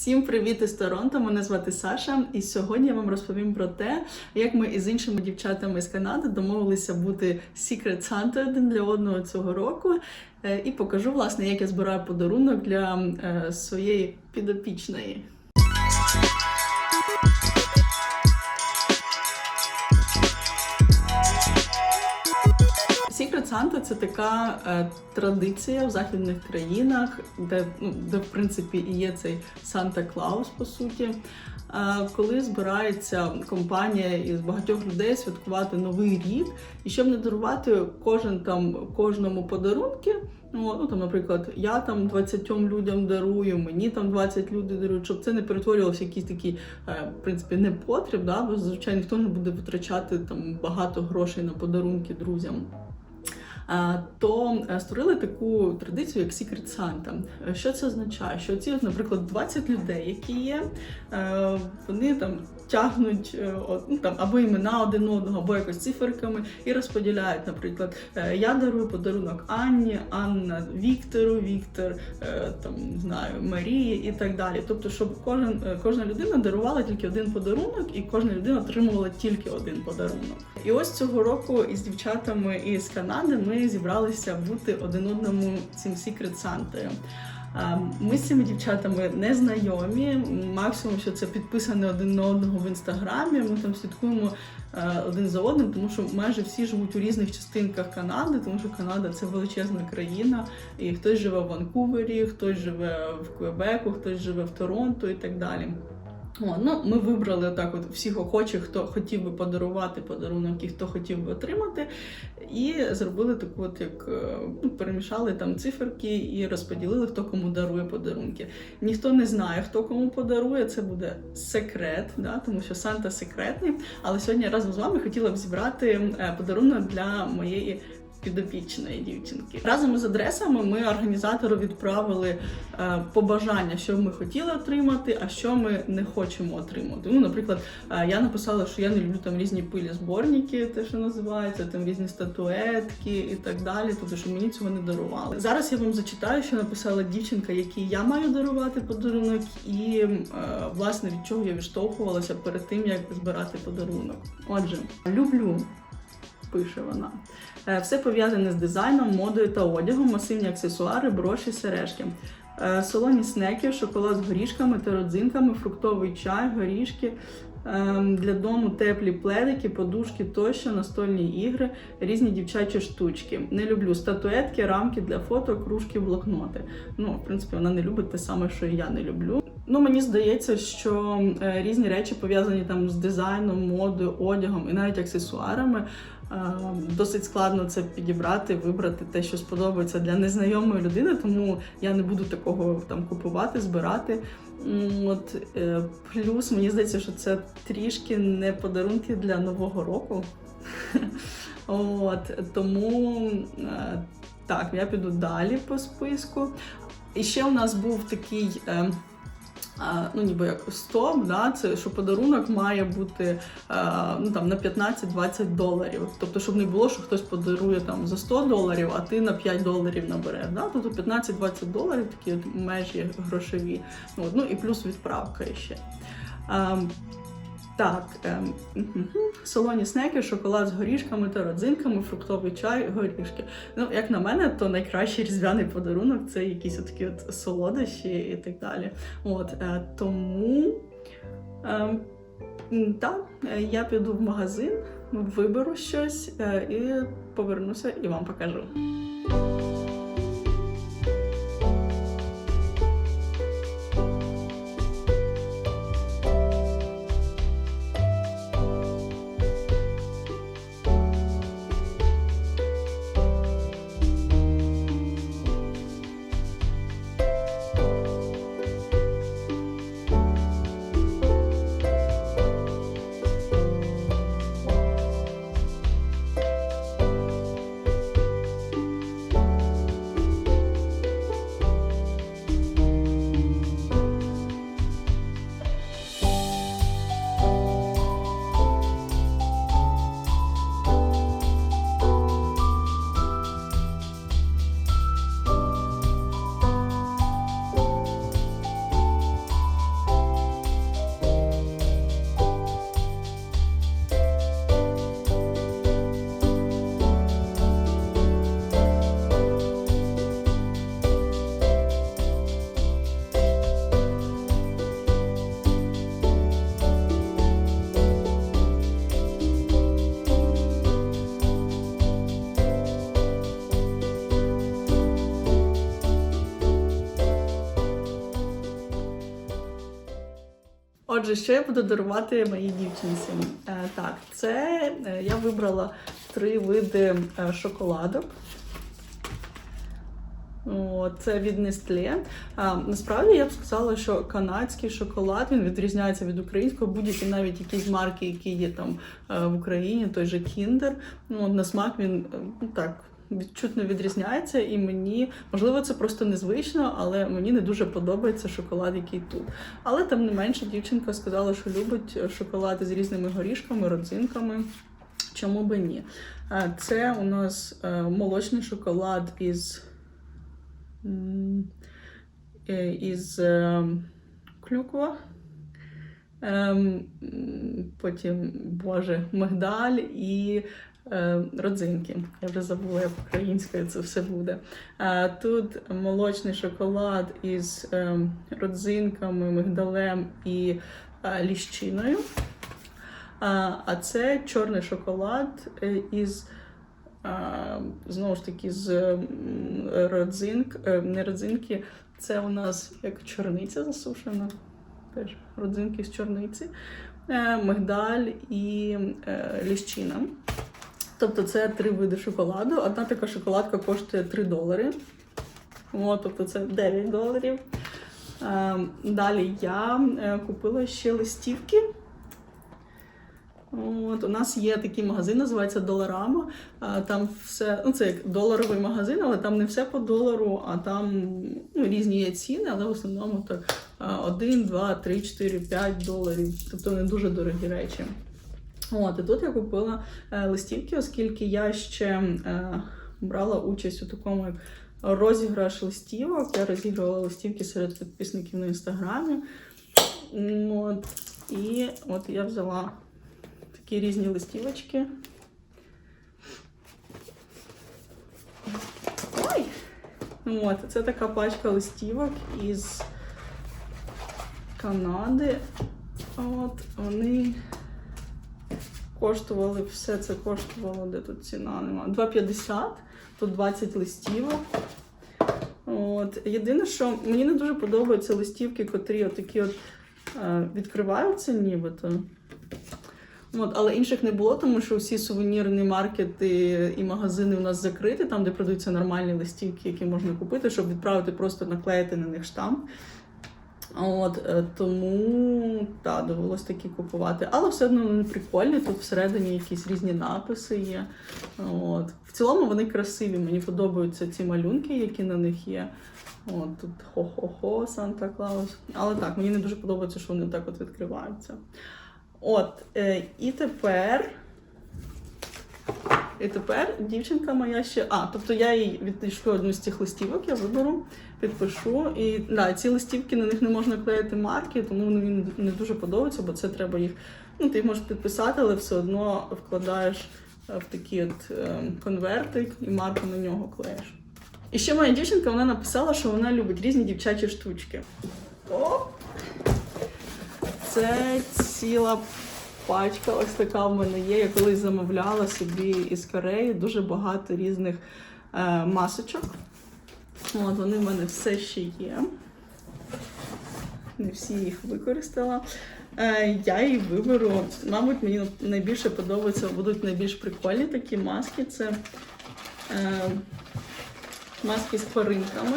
Всім привіт із Торонто! Мене звати Саша, і сьогодні я вам розповім про те, як ми із іншими дівчатами з Канади домовилися бути Secret Santa один для одного цього року. Е, І покажу, власне, як я збираю подарунок для е, своєї підопічної. Santa – це така е, традиція в західних країнах, де, ну, де в принципі і є цей Санта Клаус, по суті. Е, коли збирається компанія із багатьох людей святкувати новий рік, і щоб не дарувати кожен там кожному подарунки. Ну, ну там, наприклад, я там 20 людям дарую, мені там 20 людей дарують, щоб це не перетворювалося в якийсь такий, е, в принципі, непотріб, да? бо зазвичай ніхто не буде витрачати там багато грошей на подарунки друзям. То е, створили таку традицію, як Secret Santa. Е, Що це означає? Що ці, наприклад, 20 людей, які є, е, вони там тягнуть ну, там або імена один одного, або якось циферками і розподіляють. Наприклад, я дарую подарунок Анні, Анна Віктору, Віктор, там не знаю, Марії і так далі. Тобто, щоб кожен кожна людина дарувала тільки один подарунок, і кожна людина отримувала тільки один подарунок. І ось цього року із дівчатами із Канади ми зібралися бути один одному цим Secret Сантою. Ми з цими дівчатами не знайомі. Максимум, що це підписане один на одного в інстаграмі. Ми там слідкуємо е, один за одним, тому що майже всі живуть у різних частинках Канади, тому що Канада це величезна країна, і хтось живе в Ванкувері, хтось живе в Квебеку, хтось живе в Торонто і так далі. О, ну, ми вибрали так от всіх охочих, хто хотів би подарувати подарунок і хто хотів би отримати, і зробили таку, от як е, ну, перемішали там циферки і розподілили, хто кому дарує подарунки. Ніхто не знає, хто кому подарує, це буде секрет, да, тому що Санта секретний. Але сьогодні я разом з вами хотіла б зібрати е, подарунок для моєї підопічної дівчинки. Разом із адресами ми організатору відправили е, побажання, що ми хотіли отримати, а що ми не хочемо отримати. Ну, наприклад, е, я написала, що я не люблю там різні пилі зборники, те, що називається, там різні статуетки і так далі. Тобто, що мені цього не дарували. Зараз я вам зачитаю, що написала дівчинка, якій я маю дарувати подарунок, і е, власне від чого я відштовхувалася перед тим, як збирати подарунок. Отже, люблю пише вона. Е, Все пов'язане з дизайном, модою та одягом, масивні аксесуари, броші, сережки. Е, Солоні снеки, шоколад з горішками та родзинками, фруктовий чай, горішки. е, Для дому теплі пледики, подушки тощо, настольні ігри, різні дівчачі штучки. Не люблю статуетки, рамки для фото, кружки, блокноти. Ну, в принципі, вона не любить те саме, що і я не люблю. Ну, мені здається, що е, різні речі пов'язані там з дизайном, модою, одягом і навіть аксесуарами. Е, Досить складно це підібрати, вибрати те, що сподобається для незнайомої людини, тому я не буду такого там купувати, збирати. От е, плюс мені здається, що це трішки не подарунки для нового року. От тому так, я піду далі по списку. І ще у нас був такий. Ну, ніби як стоп, да, це що подарунок має бути ну, там, на 15-20 доларів. Тобто, щоб не було, що хтось подарує там за 100 доларів, а ти на 5 доларів набереш. Да? Тобто 15-20 доларів такі от межі грошові. От, ну і плюс відправка ще. Так, ем, мгм. солоні снеки, шоколад з горішками та родзинками, фруктовий чай, горішки. Ну, як на мене, то найкращий різдвяний подарунок це якісь такі от солодощі і так далі. От, е, тому ем, м, так, е, я піду в магазин, виберу щось е, і повернуся і вам покажу. Отже, що я буду дарувати моїй дівчинці? Е, так, це е, я вибрала три види е, шоколадок. Це від Nestlé. Насправді я б сказала, що канадський шоколад він відрізняється від українського, будь-які навіть якісь марки, які є там в Україні, той же Kinder. Ну, на смак він ну, так. Відчутно відрізняється, і мені можливо це просто незвично, але мені не дуже подобається шоколад, який тут. Але тим не менше, дівчинка сказала, що любить шоколад з різними горішками, родзинками. Чому би ні? Е, Це у нас е, молочний шоколад із е, із е, клюква. Ем, Потім, боже, мигдаль і родзинки. Я вже забула, як українською це все буде. Тут молочний шоколад із е, родзинками, мигдалем і е, ліщиною. А, це чорний шоколад е, із знову ж таки з родзинк, е, не родзинки, це у нас як чорниця засушена. Теж родзинки з чорниці, е, мигдаль і е, ліщина. Тобто це три види шоколаду. Одна така шоколадка коштує 3 долари. О, тобто це 9 доларів. Е, Далі я е, купила ще листівки. От, у нас є такий магазин, називається Доларама. Там все, ну це як доларовий магазин, але там не все по долару, а там ну, різні є ціни, але в основному так 1, 2, 3, 4, 5 доларів. Тобто не дуже дорогі речі. От, і тут я купила е, листівки, оскільки я ще е, брала участь у такому як розіграш листівок. Я розігрувала листівки серед підписників на інстаграмі. От, і от я взяла такі різні листівочки. Ой! От, це така пачка листівок із Канади. От, вони коштували, все це коштувало, де тут ціна нема. 2,50, тут 20 листівок. От. Єдине, що мені не дуже подобаються листівки, котрі отакі от, е, відкриваються нібито. От, але інших не було, тому що всі сувенірні маркети і магазини у нас закриті, там, де продаються нормальні листівки, які можна купити, щоб відправити, просто наклеїти на них штамп. От, е, тому так, довелось такі купувати. Але все одно вони прикольні, тут всередині якісь різні написи є. От. В цілому вони красиві, мені подобаються ці малюнки, які на них є. От, тут хо-хо-хо, Санта Клаус. Але так, мені не дуже подобається, що вони так от відкриваються. От, е, і тепер. І тепер дівчинка моя ще. А, тобто я їй відійшлю одну з цих листівок, я виберу, підпишу. І да, ці листівки на них не можна клеїти марки, тому мені не дуже подобаються, бо це треба їх. Ну, ти їх можеш підписати, але все одно вкладаєш е, в такий от е, конвертик і марку на нього клеїш. І ще моя дівчинка вона написала, що вона любить різні дівчачі штучки. О! Це ціла пачка, ось така в мене є. Я колись замовляла собі із Кореї дуже багато різних е, масочок. От вони в мене все ще є. Не всі їх використала. Е, я її виберу. Мабуть, мені найбільше подобаються, будуть найбільш прикольні такі маски. Це е, маски з тваринками.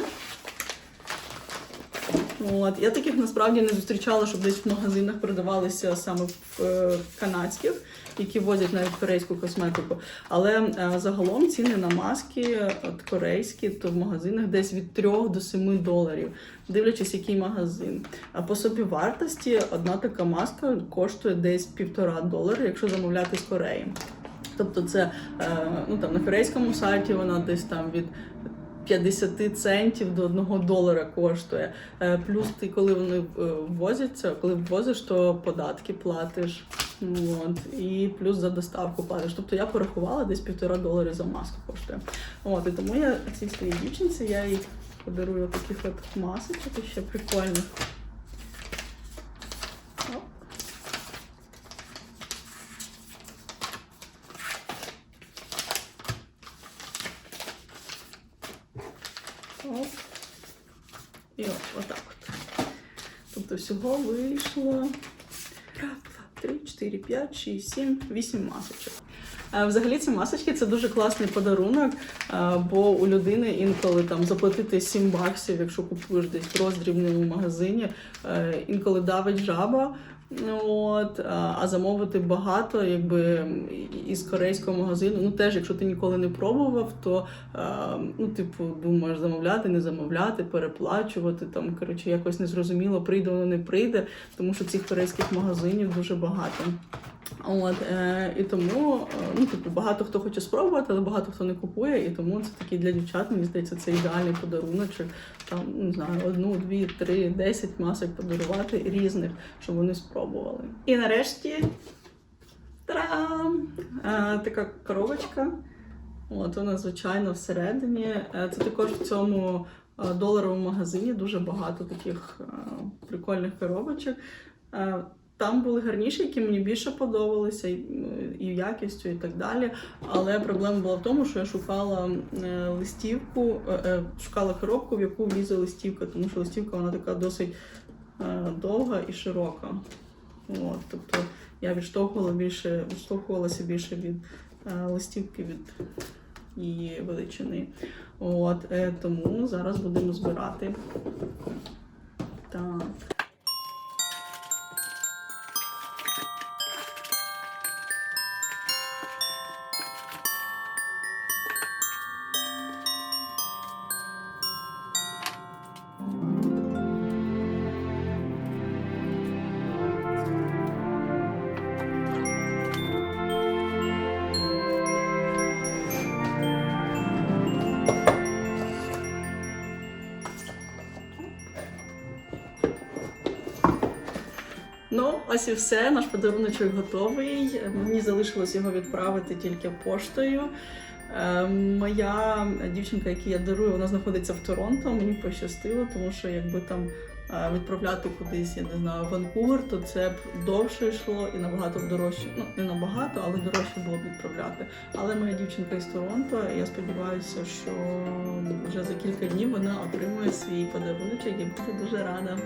От. Я таких насправді не зустрічала, щоб десь в магазинах продавалися саме в е, канадських, які возять навіть корейську косметику. Але е, загалом ціни на маски от, корейські, то в магазинах десь від 3 до 7 доларів, дивлячись, який магазин. А по собі вартості одна така маска коштує десь півтора долара, якщо замовляти з Кореї. Тобто це е, ну, там, на корейському сайті вона десь там від 50 центів до 1 долара коштує. Е, Плюс ти, коли вони е, ввозяться, коли ввозиш, то податки платиш. От, і плюс за доставку платиш. Тобто я порахувала десь півтора долари за маску коштує. От, і тому я цій своїй дівчинці я їй подарую таких от масочок ще прикольних. Оп. Оп. І от, отак от. Тобто всього вийшло Раз, два, три, чотири, п'ять, шість, сім, вісім масочок. Е, Взагалі ці масочки це дуже класний подарунок, е, бо у людини інколи там заплатити 7 баксів, якщо купуєш десь в роздрібному магазині, е, інколи давить жаба. От, а замовити багато, якби із корейського магазину. Ну теж, якщо ти ніколи не пробував, то ну, типу, думаєш замовляти, не замовляти, переплачувати. Там коротше якось незрозуміло, прийде воно не прийде, тому що цих корейських магазинів дуже багато. От е, і тому е, ну, типу, багато хто хоче спробувати, але багато хто не купує, і тому це такий для дівчат, мені здається, це ідеальний подаруночок. Там не знаю, одну, дві, три, десять масок подарувати різних, щоб вони спробували. І нарешті Та-дам! Е, така коробочка. От вона, звичайно, всередині. Е, Це також в цьому е, доларовому магазині дуже багато таких е, прикольних коробочок. Там були гарніші, які мені більше подобалися, і, і якістю, і так далі. Але проблема була в тому, що я шукала е, листівку, е, е, шукала коробку, в яку влізе листівка, тому що листівка вона така досить довга і широка. От, тобто я відштовхувала більше, відштовхувалася більше від листівки від її величини. От, тому зараз будемо збирати. Так. Ну, ось і все. Наш подаруночок готовий. Мені залишилось його відправити тільки поштою. Е, Моя дівчинка, яку я дарую, вона знаходиться в Торонто. Мені пощастило, тому що якби там е, відправляти кудись, я не знаю, Ванкувер, то це б довше йшло і набагато дорожче. Ну не набагато, але дорожче було б відправляти. Але моя дівчинка із Торонто, і я сподіваюся, що вже за кілька днів вона отримує свій подарунок і буде дуже рада.